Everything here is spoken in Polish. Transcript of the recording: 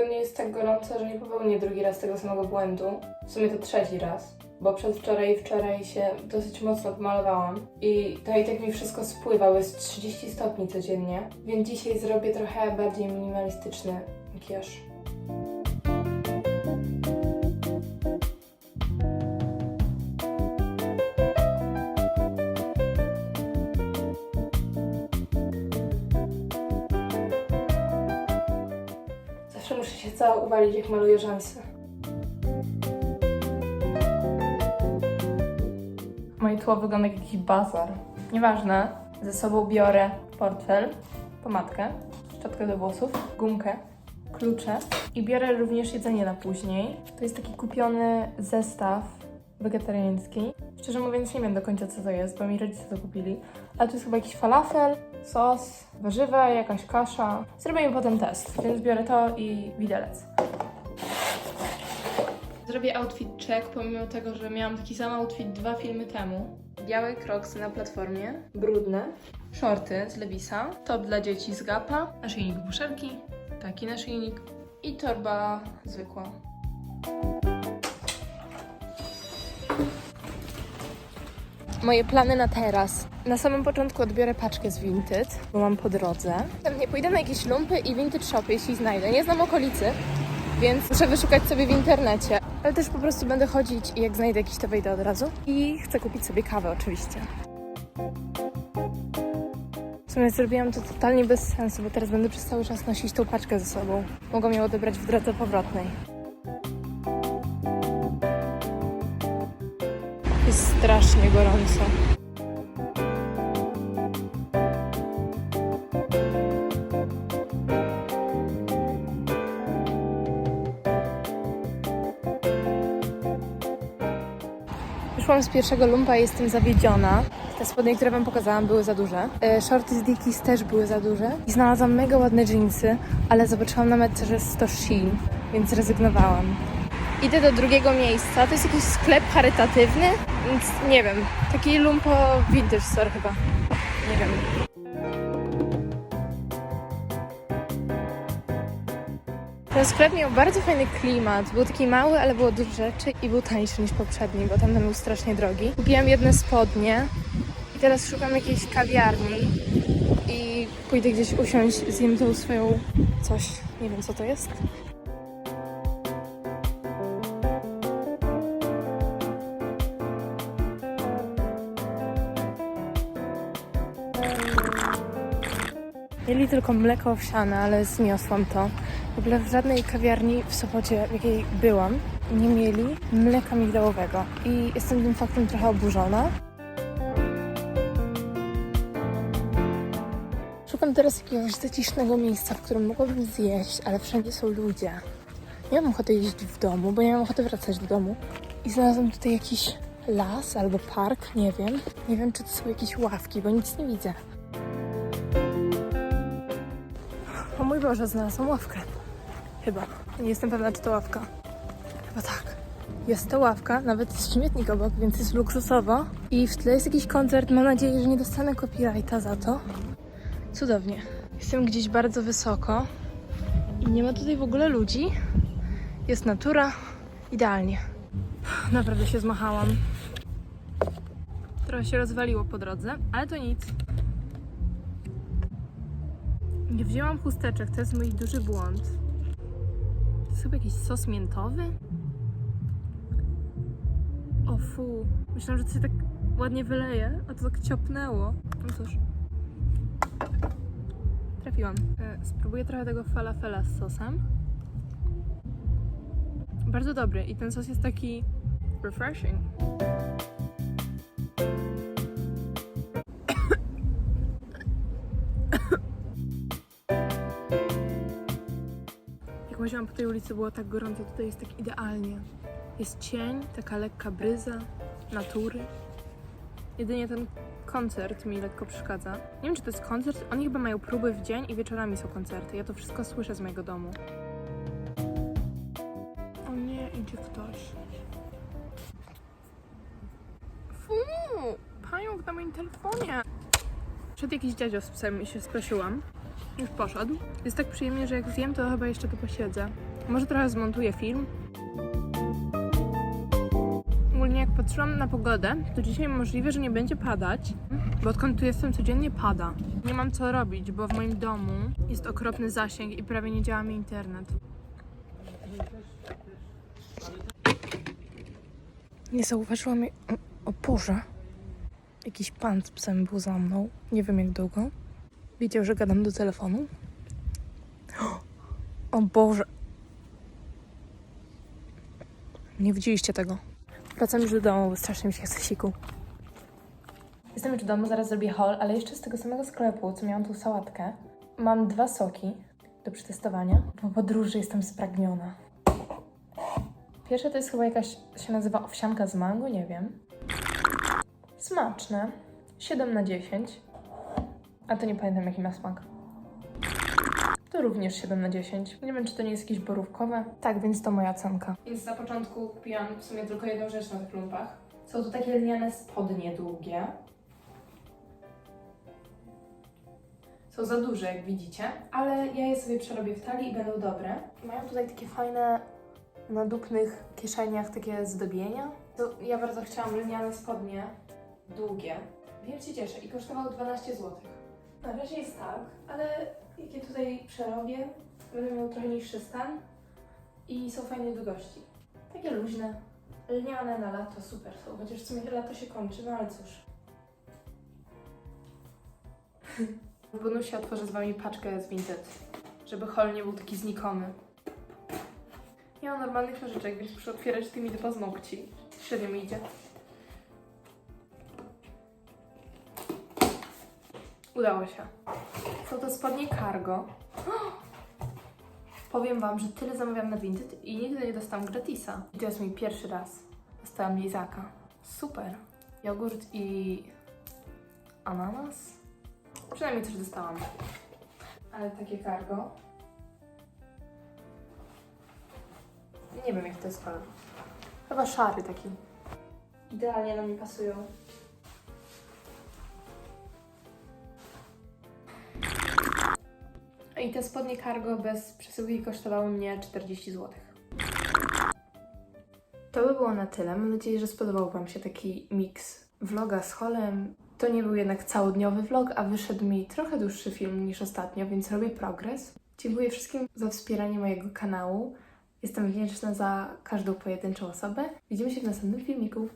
jest tak gorąco, że nie popełnię drugi raz tego samego błędu. W sumie to trzeci raz, bo przedwczoraj i wczoraj się dosyć mocno pomalowałam i to i tak mi wszystko spływa, bo jest 30 stopni codziennie, więc dzisiaj zrobię trochę bardziej minimalistyczny makijaż. Muszę się cała uwalić, jak maluję rzęsy. Moje tło wygląda jak jakiś bazar. Nieważne, ze sobą biorę portfel, pomadkę, szczotkę do włosów, gumkę, klucze i biorę również jedzenie na później. To jest taki kupiony zestaw wegetariański. Szczerze mówiąc nie wiem do końca co to jest, bo mi rodzice to kupili. Ale to jest chyba jakiś falafel, sos, warzywa, jakaś kasza. Zrobię mi potem test, więc biorę to i widelec. Zrobię outfit check, pomimo tego, że miałam taki sam outfit dwa filmy temu. Białe kroksy na platformie, brudne, shorty z Levisa, top dla dzieci z Gapa, naszyjnik buszelki, taki naszyjnik i torba zwykła. Moje plany na teraz. Na samym początku odbiorę paczkę z Vinted, bo mam po drodze. Następnie pójdę na jakieś lumpy i vintage shopy, jeśli znajdę. Nie znam okolicy, więc muszę wyszukać sobie w internecie. Ale też po prostu będę chodzić i jak znajdę jakiś to wejdę od razu. I chcę kupić sobie kawę oczywiście. W sumie zrobiłam to totalnie bez sensu, bo teraz będę przez cały czas nosić tą paczkę ze sobą. Mogą ją odebrać w drodze powrotnej. Jest strasznie gorąco. Wyszłam z pierwszego lumpa i jestem zawiedziona. Te spodnie, które wam pokazałam, były za duże. E, Shorty z Dickies też były za duże. I znalazłam mega ładne jeansy, ale zobaczyłam na metce, że jest to Shein, więc zrezygnowałam. Idę do drugiego miejsca. To jest jakiś sklep charytatywny, więc nie wiem. Taki lumpo vintage store chyba. Nie wiem. Ten sklep miał bardzo fajny klimat. Był taki mały, ale było dużo rzeczy i był tańszy niż poprzedni, bo tamten był strasznie drogi. Kupiłam jedne spodnie i teraz szukam jakiejś kawiarni i pójdę gdzieś usiąść, zjem tą swoją coś. Nie wiem co to jest. Mieli tylko mleko owsiane, ale zmiosłam to. W ogóle w żadnej kawiarni w Sopocie, w jakiej byłam, nie mieli mleka migdałowego. I jestem tym faktem trochę oburzona. Szukam teraz jakiegoś zacisznego miejsca, w którym mogłabym zjeść, ale wszędzie są ludzie. Nie mam ochoty jeść w domu, bo nie mam ochoty wracać do domu. I znalazłam tutaj jakiś las albo park, nie wiem. Nie wiem, czy to są jakieś ławki, bo nic nie widzę. Boże, znalazłam ławkę. Chyba. Nie jestem pewna, czy to ławka. Chyba tak. Jest to ławka, nawet jest śmietnik obok, więc jest luksusowo. I w tle jest jakiś koncert. Mam nadzieję, że nie dostanę copyrighta za to. Cudownie. Jestem gdzieś bardzo wysoko i nie ma tutaj w ogóle ludzi. Jest natura. Idealnie. Naprawdę się zmachałam. Trochę się rozwaliło po drodze, ale to nic. Nie wzięłam chusteczek, to jest mój duży błąd. To jest chyba jakiś sos miętowy? O fu, myślałam, że to się tak ładnie wyleje, a to tak ciopnęło. No cóż. Trafiłam. E, spróbuję trochę tego falafela z sosem. Bardzo dobry i ten sos jest taki refreshing. Jak łaziłam po tej ulicy, było tak gorąco, tutaj jest tak idealnie. Jest cień, taka lekka bryza, natury. Jedynie ten koncert mi lekko przeszkadza. Nie wiem, czy to jest koncert. Oni chyba mają próby w dzień i wieczorami są koncerty. Ja to wszystko słyszę z mojego domu. O nie, idzie ktoś. Fu! Pająk na moim telefonie! Przed jakiś dziadzio z psem i się sprosiłam. Już poszedł. Jest tak przyjemnie, że jak zjem, to chyba jeszcze tu posiedzę. Może trochę zmontuję film. Ogólnie jak patrzyłam na pogodę, to dzisiaj możliwe, że nie będzie padać, bo odkąd tu jestem codziennie pada. Nie mam co robić, bo w moim domu jest okropny zasięg i prawie nie działa mi internet. Nie zauważyłam. O, o Boże. Jakiś pan z psem był za mną. Nie wiem jak długo. Widział, że gadam do telefonu. O Boże. Nie widzieliście tego. Wracam już do domu, strasznie mi się chce siku. Jestem już w domu, zaraz zrobię haul, ale jeszcze z tego samego sklepu, co miałam tu sałatkę, mam dwa soki do przetestowania. Po podróży jestem spragniona. Pierwsze to jest chyba jakaś, się nazywa owsianka z mango, nie wiem. Smaczne. 7 na 10. A to nie pamiętam jaki ma smak. To również 7 na 10. Nie wiem, czy to nie jest jakieś borówkowe. Tak, więc to moja cenka. Więc na początku kupiłam w sumie tylko jedną rzecz na tych lumpach. Są tu takie lniane spodnie długie. Są za duże, jak widzicie, ale ja je sobie przerobię w talii i będą dobre. Mają tutaj takie fajne na dupnych kieszeniach takie zdobienia. To ja bardzo chciałam lniane spodnie długie. Wiem, się cieszę i kosztowały 12 zł. Na razie jest tak, ale jak je tutaj przerobię, będę miał trochę niższy stan i są fajnej długości. Takie luźne, lniane na lato, super są, chociaż w sumie lato się kończy, no ale cóż. W bonusie otworzę z Wami paczkę z Vinted, żeby hol nie był taki znikomy. Nie mam normalnych nożyczek, więc muszę otwierać tymi do paznokci. Średnio mi idzie. Udało się. Są to spodnie cargo. Powiem Wam, że tyle zamawiam na Vinted i nigdy nie dostałam gratisa. I to jest mój pierwszy raz. Dostałam lizaka. Super. Jogurt i ananas? Przynajmniej coś dostałam. Ale takie cargo. Nie wiem jaki to jest kolor. Chyba szary taki. Idealnie na mnie pasują. I te spodnie cargo bez przesyłki kosztowały mnie 40 zł. To by było na tyle. Mam nadzieję, że spodobał Wam się taki miks vloga z holem. To nie był jednak całodniowy vlog, a wyszedł mi trochę dłuższy film niż ostatnio, więc robię progres. Dziękuję wszystkim za wspieranie mojego kanału. Jestem wdzięczna za każdą pojedynczą osobę. Widzimy się w następnym filmiku.